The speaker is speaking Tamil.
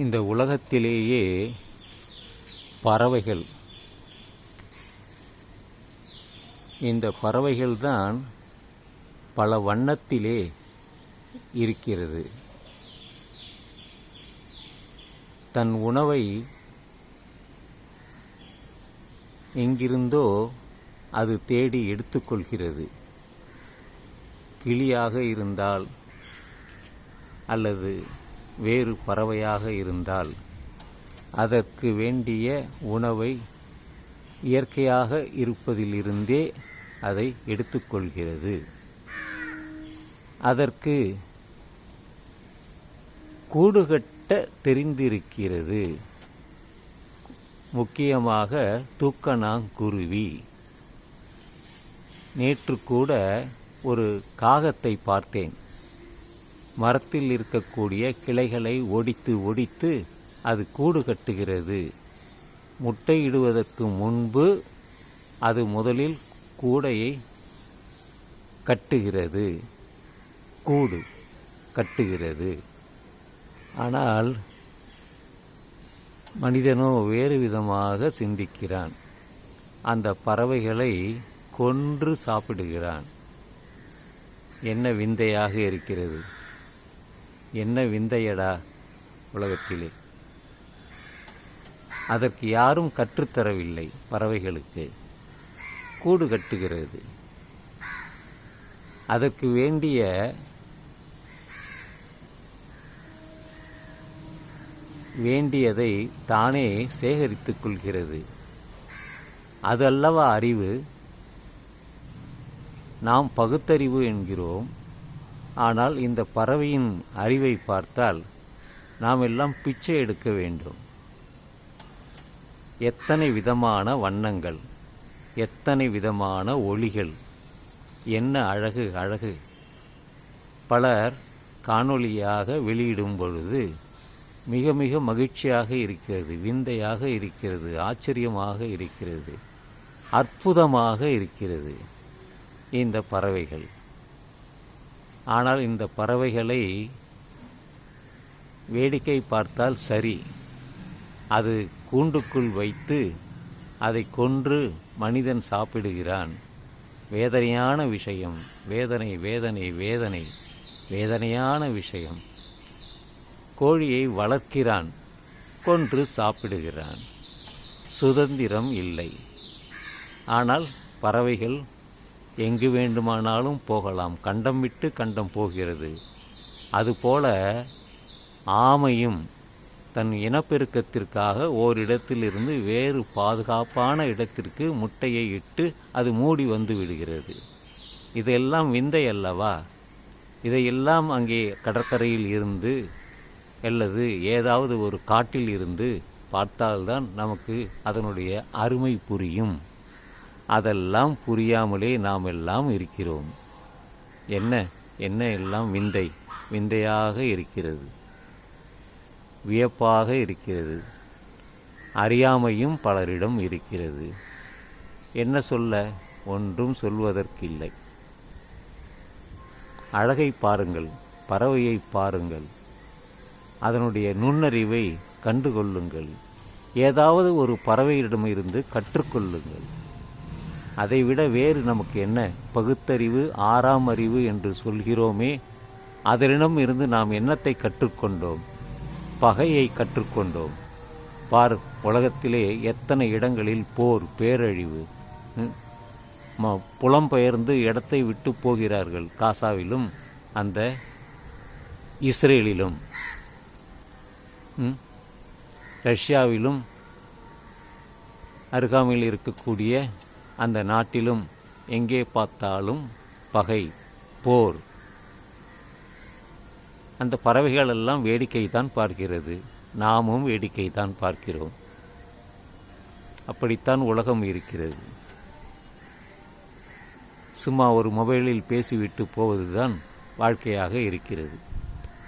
இந்த உலகத்திலேயே பறவைகள். இந்த பறவைகள்தான் பல வண்ணத்திலே இருக்கிறது. தன் உணவை எங்கிருந்தோ அது தேடி எடுத்துக்கொள்கிறது. கிளியாக இருந்தால் அல்லது வேறு பறவையாக இருந்தால் அதற்கு வேண்டிய உணவை இயற்கையாக இருப்பதிலிருந்தே அதை எடுத்துக்கொள்கிறது. அதற்கு கூடுகட்ட தெரிந்திருக்கிறது. முக்கியமாக தூக்கணாங்குருவி. நேற்று கூட ஒரு காகத்தை பார்த்தேன். மரத்தில் இருக்கக்கூடிய கிளைகளை ஒடித்து ஒடித்து அது கூடு கட்டுகிறது. முட்டையிடுவதற்கு முன்பு அது முதலில் கூடையை கட்டுகிறது. கூடு கட்டுகிறது. ஆனால் மனிதனோ வேறு விதமாக சிந்திக்கிறான். அந்த பறவைகளை கொன்று சாப்பிடுகிறான். என்ன விந்தையாக இருக்கிறது? என்ன விந்தையடா உலகத்திலே? அதற்கு யாரும் கற்றுத்தரவில்லை பறவைகளுக்கு. கூடு கட்டுகிறது. அதற்கு வேண்டிய வேண்டியதை தானே சேகரித்துக் கொள்கிறது. அது அல்லவா அறிவு? நாம் பகுத்தறிவு என்கிறோம். ஆனால் இந்த பறவையின் அறிவை பார்த்தால் நாம் எல்லாம் பிச்சை எடுக்க வேண்டும். எத்தனை விதமான வண்ணங்கள் எத்தனை விதமான ஒளிகள் என்ன அழகு அழகு. பலர் காணொளியாக வெளியிடும் பொழுது மிக மிக மகிழ்ச்சியாக இருக்கிறது விந்தையாக இருக்கிறது ஆச்சரியமாக இருக்கிறது அற்புதமாக இருக்கிறது இந்த பறவைகள். ஆனால் இந்த பறவைகளை வேடிக்கை பார்த்தால் சரி. அது கூண்டுக்குள் வைத்து அதை கொன்று மனிதன் சாப்பிடுகிறான். வேதனையான விஷயம். வேதனை வேதனை வேதனை. வேதனையான விஷயம். கோழியை வளர்க்கிறான். கொன்று சாப்பிடுகிறான். சுதந்திரம் இல்லை. ஆனால் பறவைகள் எங்கு வேண்டுமானாலும் போகலாம். கண்டம் விட்டு கண்டம் போகிறது. அதுபோல ஆமையும் தன் இனப்பெருக்கத்திற்காக ஓரிடத்திலிருந்து வேறு பாதுகாப்பான இடத்திற்கு முட்டையை இட்டு அது மூடி வந்து விடுகிறது. இதெல்லாம் விந்தை அல்லவா? இதையெல்லாம் அங்கே கடற்கரையில் இருந்து அல்லது ஏதாவது ஒரு காட்டில் இருந்து பார்த்தால்தான் நமக்கு அதனுடைய அருமை புரியும். அதெல்லாம் புரியாமலே நாம் எல்லாம் இருக்கிறோம். என்ன? என்ன எல்லாம் விந்தை? விந்தையாக இருக்கிறது. வியப்பாக இருக்கிறது. அறியாமையும் பலரிடம் இருக்கிறது. என்ன சொல்ல? ஒன்றும் சொல்வதற்கில்லை. அழகை பாருங்கள் பறவையை பாருங்கள். அதனுடைய நுண்ணறிவை கண்டுகொள்ளுங்கள். ஏதாவது ஒரு பறவையிடமிருந்து கற்றுக்கொள்ளுங்கள். அதைவிட வேறு நமக்கு என்ன? பகுத்தறிவு ஆறாம் அறிவு என்று சொல்கிறோமே அதனிடம் இருந்து நாம் என்னத்தை கற்றுக்கொண்டோம்? பகையை கற்றுக்கொண்டோம். பார் உலகத்திலே எத்தனை இடங்களில் போர் பேரழிவு புலம்பெயர்ந்து இடத்தை விட்டு போகிறார்கள். காசாவிலும் அந்த இஸ்ரேலிலும் ரஷ்யாவிலும் அருகாமையில் இருக்கக்கூடிய அந்த நாட்டிலும் எங்கே பார்த்தாலும் பகை போர். அந்த பறவைகள் எல்லாம் வேடிக்கை தான் பார்க்கிறது. நாமும் வேடிக்கை தான் பார்க்கிறோம். அப்படித்தான் உலகம் இருக்கிறது. சும்மா ஒரு மொபைலில் பேசிவிட்டு போவதுதான் வாழ்க்கையாக இருக்கிறது.